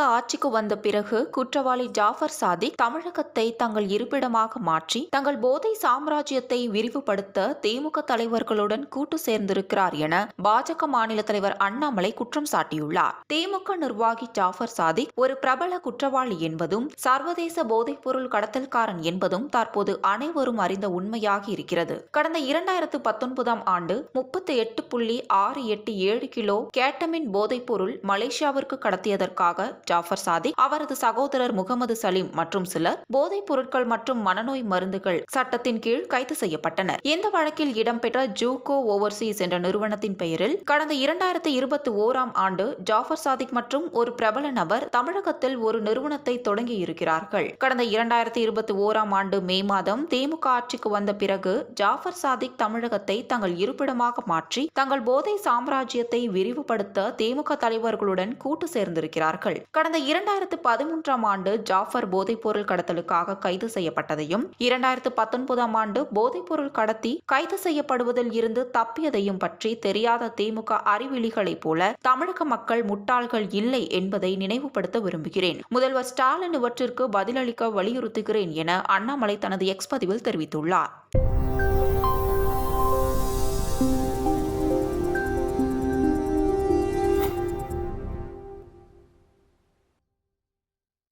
ஆட்சிக்கு வந்த பிறகு குற்றவாளி ஜாஃபர் சாதிக் தமிழகத்தை தங்கள் இருப்பிடமாக மாற்றி தங்கள் போதை சாம்ராஜ்யத்தை விரிவுபடுத்த திமுக தலைவர்களுடன் கூட்டு சேர்ந்திருக்கிறார் என பாஜக மாநில தலைவர் அண்ணாமலை குற்றம் சாட்டியுள்ளார். திமுக நிர்வாகி ஜாஃபர் சாதிக் ஒரு பிரபல குற்றவாளி என்பதும் சர்வதேச போதைப்பொருள் கடத்தல்காரன் என்பதும் தற்போது அனைவரும் அறிந்த உண்மையாகி இருக்கிறது. கடந்த இரண்டாயிரத்து பத்தொன்பதாம் ஆண்டு முப்பத்தி எட்டு புள்ளி ஆறு எட்டு ஏழு கிலோ கேட்டமின் போதைப்பொருள் மலேசியாவிற்கு கடத்தியதற்காக ஜாஃபர் சாதிக் அவரது சகோதரர் முகமது சலீம் மற்றும் சிலர் போதைப் பொருட்கள் மற்றும் மனநோய் மருந்துகள் சட்டத்தின் கீழ் கைது செய்யப்பட்டனர். இந்த வழக்கில் இடம்பெற்ற ஜூகோ ஓவர்சீஸ் என்ற நிறுவனத்தின் பெயரில் கடந்த இரண்டாயிரத்தி இருபத்தி ஓராம் ஆண்டு ஜாஃபர் சாதிக் மற்றும் ஒரு பிரபல நபர் தமிழகத்தில் ஒரு நிறுவனத்தை தொடங்கி இருக்கிறார்கள் கடந்த இரண்டாயிரத்தி இருபத்தி ஓராம் ஆண்டு மே மாதம் திமுக ஆட்சிக்கு வந்த பிறகு ஜாஃபர் சாதிக் தமிழகத்தை தங்கள் இருப்பிடமாக மாற்றி தங்கள் போதை சாம்ராஜ்யத்தை விரிவுபடுத்த திமுக தலைவர்களுடன் கூட்டு சேர்ந்திருக்கிறார்கள். கடந்த இரண்டாயிரத்து பதிமூன்றாம் ஆண்டு ஜாஃபர் போதைப்பொருள் கடத்தலுக்காக கைது செய்யப்பட்டதையும் இரண்டாயிரத்து பத்தொன்பதாம் ஆண்டு போதைப்பொருள் கடத்தி கைது செய்யப்படுவதில் இருந்து தப்பியதையும் பற்றி தெரியாத திமுக அறிவிலிகளைப் போல தமிழக மக்கள் முட்டாள்கள் இல்லை என்பதை நினைவுபடுத்த விரும்புகிறேன். முதல்வர் ஸ்டாலின் இவற்றிற்கு பதிலளிக்க வலியுறுத்துகிறேன் என அண்ணாமலை தனது எக்ஸ் பதிவில் தெரிவித்துள்ளார்.